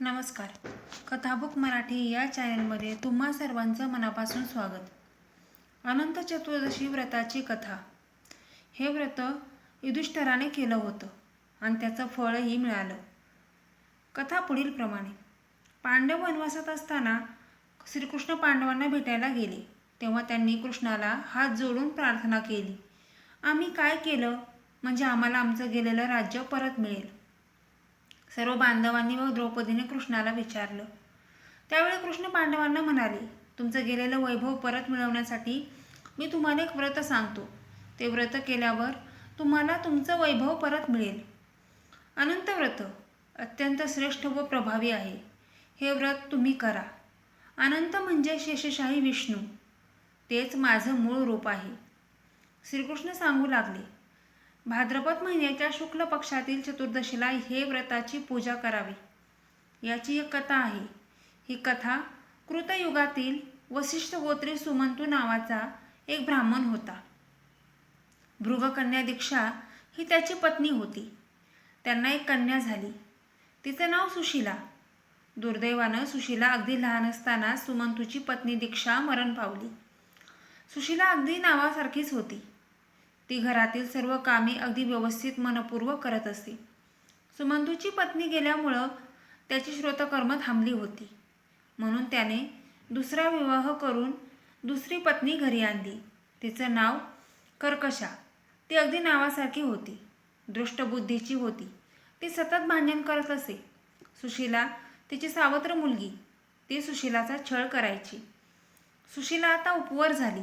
नमस्कार. कथाबुक मराठी या चॅनलमध्ये तुम्हा सर्वांचं मनापासून स्वागत. अनंत चतुर्दशी व्रताची कथा. हे व्रत युधिष्ठराने केलं होतं आणि त्याचं फळही मिळालं. कथा पुढील प्रमाणे. पांडव वनवासात असताना श्रीकृष्ण पांडवांना भेटायला गेले. तेव्हा त्यांनी कृष्णाला हात जोडून प्रार्थना केली. आम्ही काय केलं? म्हणजे आम्हाला आमचं गेलेलं राज्य परत मिळेल. सर्व बांधवांनी व द्रौपदीने कृष्णाला विचारलं. त्यावेळी कृष्ण पांडवांना म्हणाले तुमचं गेलेलं वैभव परत मिळवण्यासाठी मी तुम्हाला एक व्रत सांगतो. ते व्रत केल्यावर तुम्हाला तुमचं वैभव परत मिळेल. अनंत व्रत अत्यंत श्रेष्ठ व प्रभावी आहे. हे व्रत तुम्ही करा. अनंत म्हणजे शेषशाही विष्णू. तेच माझं मूळ रूप आहे. श्रीकृष्ण सांगू लागले भाद्रपद महिन्याच्या शुक्ल पक्षातील चतुर्दशीला हे व्रताची पूजा करावी. याची एक कथा आहे. ही कथा कृतयुगातील वसिष्ठ गोत्री सुमंतू नावाचा एक ब्राह्मण होता. भृगकन्या दीक्षा ही त्याची पत्नी होती. त्यांना एक कन्या झाली. तिचं नाव सुशीला. दुर्दैवानं सुशीला अगदी लहान असताना सुमंतूची पत्नी दीक्षा मरण पावली. सुशीला अगदी नावासारखीच होती. ती घरातील सर्व कामे अगदी व्यवस्थित मनपूर्वक करत असे सुमंतूची पत्नी गेल्यामुळं त्याची श्रोतकर्म थांबली होती. म्हणून त्याने दुसरा विवाह करून दुसरी पत्नी घरी आणली. तिचं नाव कर्कशा. ती अगदी नावासारखी होती. दृष्टबुद्धीची होती. ती सतत भांडण करत असे. सुशीला तिची सावत्र मुलगी. ती सुशीलाचा छळ करायची. सुशीला आता उपवर झाली.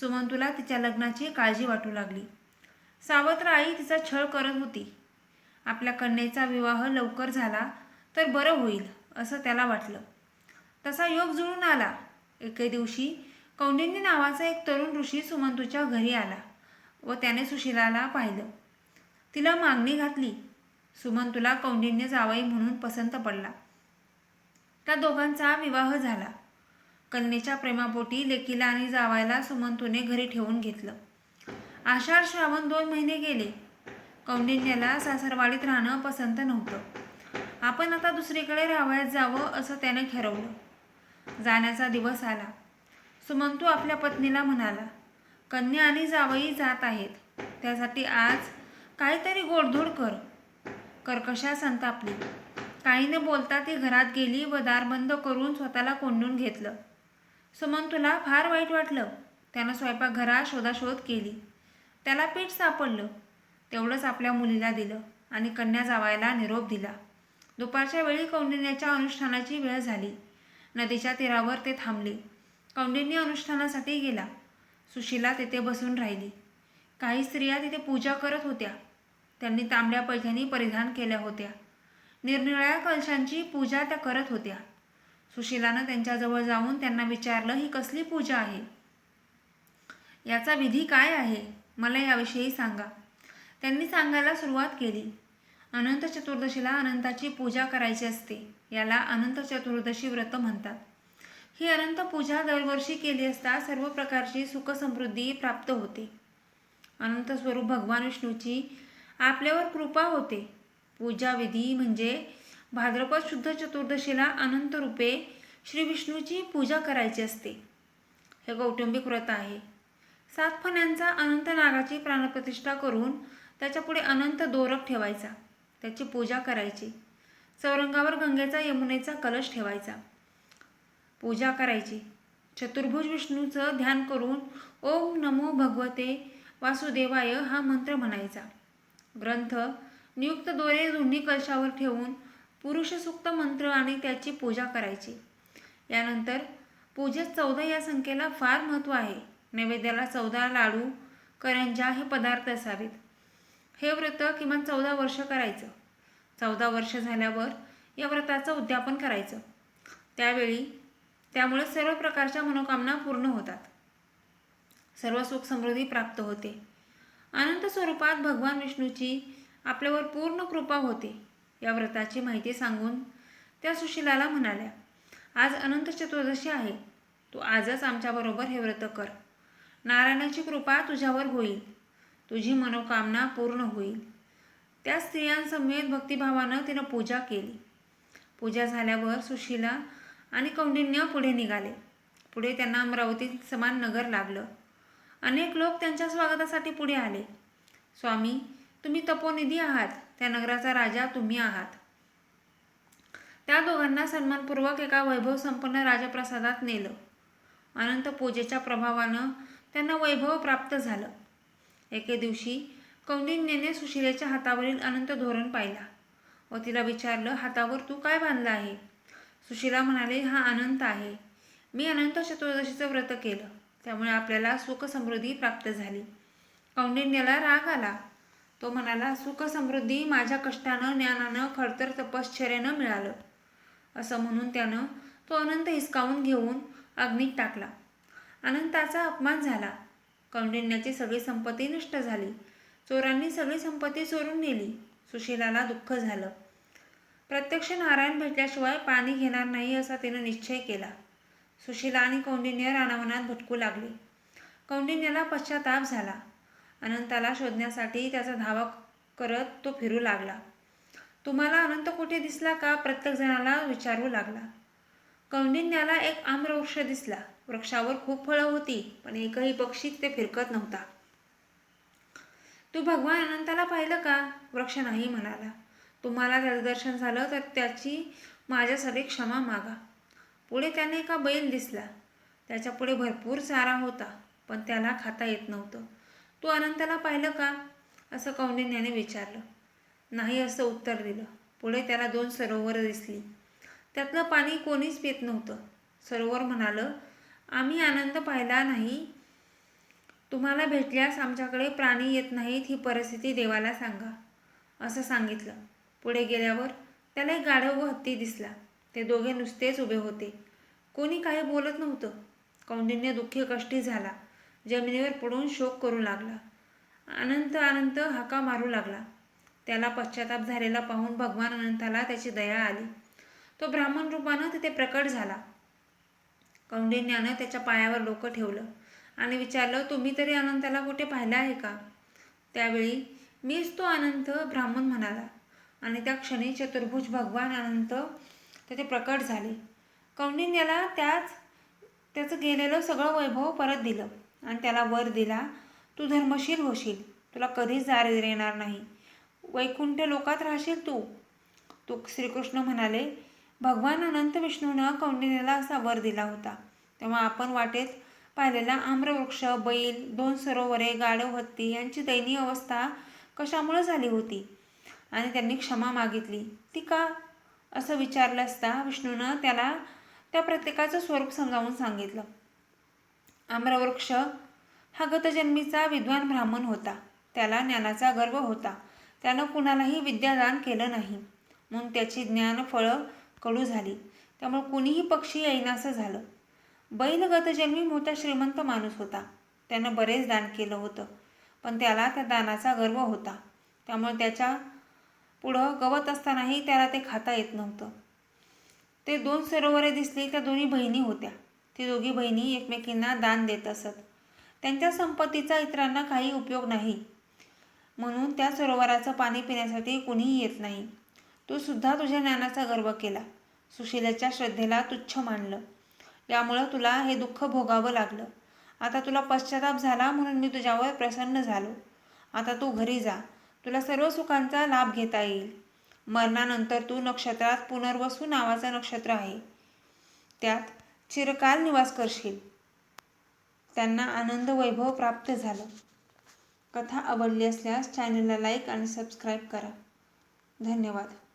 सुमंतूला तिच्या लग्नाची काळजी वाटू लागली. सावत्र आई तिचा छळ करत होती. आपल्या कन्येचा विवाह लवकर झाला तर बरं होईल असं त्याला वाटलं. तसा योग जुळून आला. एके दिवशी कौंडिन्य नावाचा एक तरुण ऋषी सुमंतूच्या घरी आला व त्याने सुशीलाला पाहिलं. तिला मागणी घातली. सुमंतूला कौंडिन्य जावई म्हणून पसंत पडला. त्या दोघांचा विवाह झाला. कन्येच्या प्रेमापोटी लेकीला आणि जावायला सुमंतूने घरी ठेवून घेतलं. आषाढ श्रावण दोन महिने गेले. कौंडिन्याला सासरवाडीत राहणं पसंत नव्हतं. आपण आता दुसरीकडे राहावयात जावं असं त्याने ठरवलं. जाण्याचा दिवस आला. सुमंतू आपल्या पत्नीला म्हणाला कन्या आणि जावई जात आहेत. त्यासाठी आज काहीतरी गोडधोड कर. कर्कशा संतापली. काही न बोलता ती घरात गेली व दार बंद करून स्वतःला कोंडून घेतलं. सुमंतूला फार वाईट वाटलं. त्यानं स्वयंपाकघरात शोधाशोध केली. त्याला पीठ सापडलं. तेवढंच आपल्या मुलीला दिलं आणि कन्या जावायला निरोप दिला. दुपारच्या वेळी कौंडिन्याच्या अनुष्ठानाची वेळ झाली. नदीच्या तीरावर ते थांबले. कौंडिन्य अनुष्ठानासाठी गेला. सुशीला तेथे बसून राहिली. काही स्त्रिया तिथे पूजा करत होत्या. त्यांनी तांबड्या पैठणी परिधान केल्या होत्या. निरनिराळ्या कलशांची पूजा त्या करत होत्या. सुशीलानं त्यांच्याजवळ जाऊन त्यांना विचारलं ही कसली पूजा आहे? याचा विधी काय आहे? मला याविषयी सांगा. त्यांनी सांगायला सुरुवात केली. अनंत चतुर्दशीला अनंताची पूजा करायची असते याला अनंत चतुर्दशी व्रत म्हणतात. ही अनंत पूजा दरवर्षी केली असता सर्व प्रकारची सुखसमृद्धी प्राप्त होते. अनंत स्वरूप भगवान विष्णूची आपल्यावर कृपा होते. पूजा विधी म्हणजे भाद्रपद शुद्ध चतुर्दशीला अनंत रूपे श्री विष्णूची पूजा करायची असते. हे कौटुंबिक व्रत आहे. सात फण्यांचा अनंत नागाची प्राणप्रतिष्ठा करून त्याच्यापुढे अनंत दोरक ठेवायचा. त्याची पूजा करायची. चौरंगावर गंगेचा यमुनेचा कलश ठेवायचा. पूजा करायची. चतुर्भुज विष्णूचं ध्यान करून ओम नमो भगवते वासुदेवाय हा मंत्र म्हणायचा. ग्रंथ नियुक्त दोरे दोन्ही कलशावर ठेवून पुरुषसुक्त मंत्र आणि त्याची पूजा करायची. यानंतर पूजेत चौदा या संख्येला फार महत्त्व आहे. नैवेद्याला चौदा लाडू करंजा हे पदार्थ असावेत. हे व्रत किमान चौदा वर्ष करायचं. चौदा वर्ष झाल्यावर या व्रताचं उद्यापन करायचं. त्यावेळी त्यामुळे सर्व प्रकारच्या मनोकामना पूर्ण होतात. सर्व सुख समृद्धी प्राप्त होते. अनंत स्वरूपात भगवान विष्णूची आपल्यावर पूर्ण कृपा होते. या व्रताची माहिती सांगून त्या सुशिलाला म्हणाल्या आज अनंत चतुर्दशी आहे. तू आजच आमच्याबरोबर हे व्रत कर. नारायणाची कृपा तुझ्यावर होईल. तुझी मनोकामना पूर्ण होईल. त्या स्त्रियांसमवेत भक्तिभावानं तिनं पूजा केली. पूजा झाल्यावर सुशीला आणि कौंडिन्य पुढे निघाले. पुढे त्यांना अमरावतीत समान नगर लागलं अनेक लोक त्यांच्या स्वागतासाठी पुढे आले. स्वामी तुम्ही तपोनिधी आहात. त्या नगराचा राजा तुम्ही आहात. त्या दोघांना सन्मानपूर्वक एका वैभव संपन्न राजप्रसादात नेलं. अनंत पूजेच्या प्रभावानं त्यांना वैभव प्राप्त झालं. एके दिवशी कौंडिन्यने सुशिलेच्या हातावरील अनंत धोरण पाहिला व तिला विचारलं हातावर तू काय बांधलं आहे? सुशिला म्हणाले हा अनंत आहे. मी अनंत चतुर्दशीचं व्रत केलं. त्यामुळे आपल्याला सुख समृद्धी प्राप्त झाली. कौंडिन्यला राग आला. तो म्हणाला सुख समृद्धी माझ्या कष्टानं ज्ञानानं खडतर तपश्चर्यानं मिळालं. असं म्हणून त्यानं तो अनंत हिसकावून घेऊन अग्नीत टाकला. अनंताचा अपमान झाला. कौंडिन्याची सगळी संपत्ती नष्ट झाली. चोरांनी सगळी संपत्ती चोरून नेली. सुशीलाला दुःख झालं. प्रत्यक्ष नारायण भेटल्याशिवाय पाणी घेणार नाही असा तिनं निश्चय केला. सुशीला आणि कौंडिन्य रानावनात भटकू लागले. कौंडिन्याला पश्चाताप झाला. अनंताला शोधण्यासाठी त्याचा धावा करत तो फिरू लागला. तुम्हाला अनंत कुठे दिसला का? प्रत्येक जणाला विचारू लागला. कौंडिन्याला एक आम्रवृक्ष दिसला. वृक्षावर खूप फळं होती पण एकही पक्षी ते फिरकत नव्हता. तू भगवान अनंताला पाहिलं का? वृक्ष नाही म्हणाला. तुम्हाला त्याचं दर्शन झालं तर त्याची माझ्यासाठी क्षमा मागा. पुढे त्याने एका बैल दिसला. त्याच्या पुढे भरपूर चारा होता पण त्याला खाता येत नव्हतं. तू अनंताला पाहिलं का? असं कौंडिन्याने विचारलं. नाही असं उत्तर दिलं. पुढे त्याला दोन सरोवरं दिसली. त्यातलं पाणी कोणीच पित नव्हतं. सरोवर म्हणालं आम्ही आनंद पाहिला नाही. तुम्हाला भेटल्यास आमच्याकडे प्राणी येत नाहीत ही परिस्थिती देवाला सांगा. असं सांगितलं. पुढे गेल्यावर त्याला एक गाढव व हत्ती दिसला. ते दोघे नुसतेच उभे होते. कोणी काही बोलत नव्हतं. कौंडिन्य दुःखी कष्टी झाला. जमिनीवर पडून शोक करू लागला. अनंत अनंत हाका मारू लागला. त्याला पश्चाताप झालेला पाहून भगवान अनंताला त्याची दया आली. तो ब्राह्मण रूपानं तिथे प्रकट झाला. कौंडिन्यानं त्याच्या पायावर डोकं ठेवलं आणि विचारलं तुम्ही तरी अनंताला कुठे पाहिलं आहे का? त्यावेळी मीच तो अनंत ब्राह्मण म्हणाला. आणि त्या क्षणी चतुर्भुज भगवान अनंत तेथे प्रकट झाले. कौंडिन्याला त्याच त्याचं गेलेलं सगळं वैभव परत दिलं. आणि त्याला वर दिला तू धर्मशील होशील. तुला कधीच दारिद्र्य येणार नाही. वैकुंठ लोकात राहशील तू. तू श्रीकृष्ण म्हणाले भगवान अनंत विष्णूनं कौंडिन्याला असा वर दिला होता. तेव्हा आपण वाटेत पाहिलेला आम्रवृक्ष बैल दोन सरोवरे गाढव हत्ती यांची दयनीय अवस्था कशामुळे झाली होती? आणि त्यांनी क्षमा मागितली. ती का? असं विचारलं असता विष्णूनं त्याला त्या प्रत्येकाचं स्वरूप समजावून सांगितलं. आम्रवृक्ष हा गतजन्मीचा विद्वान ब्राह्मण होता. त्याला ज्ञानाचा गर्व होता. त्यानं कुणालाही विद्यादान केलं नाही. म्हणून त्याची ज्ञान फळं कडू झाली. त्यामुळे कुणीही पक्षी येईनासं झालं. बैल गतजन्मी मोठा श्रीमंत माणूस होता. त्यानं बरेच दान केलं होतं. पण त्याला त्या दानाचा गर्व होता. त्यामुळे त्याच्या पुढं गवत असतानाही त्याला ते खाता येत नव्हतं. ते दोन सरोवरे दिसली त्या दोन्ही बहिणी होत्या. ती दोघी बहिणी एकमेकींना दान देत असत. त्यांच्या संपत्तीचा इतरांना काही उपयोग नाही. म्हणून त्या सरोवराचं पाणी पिण्यासाठी कुणीही येत नाही. तू सुद्धा तुझ्या ज्ञानाचा गर्व केला. सुशीलाच्या श्रद्धेला तुच्छ मानलं. यामुळं तुला हे दुःख भोगावं लागलं. आता तुला पश्चाताप झाला म्हणून मी तुझ्यावर प्रसन्न झालो. आता तू घरी जा. तुला सर्व सुखांचा लाभ घेता येईल. मरणानंतर तू नक्षत्रात पुनर्वसू नावाचं नक्षत्र आहे. त्यात चिरकाल निवास करशील. त्यांना आनंद वैभव प्राप्त झालं. कथा आवडली असल्यास चॅनलला लाईक आणि सबस्क्राईब करा. धन्यवाद.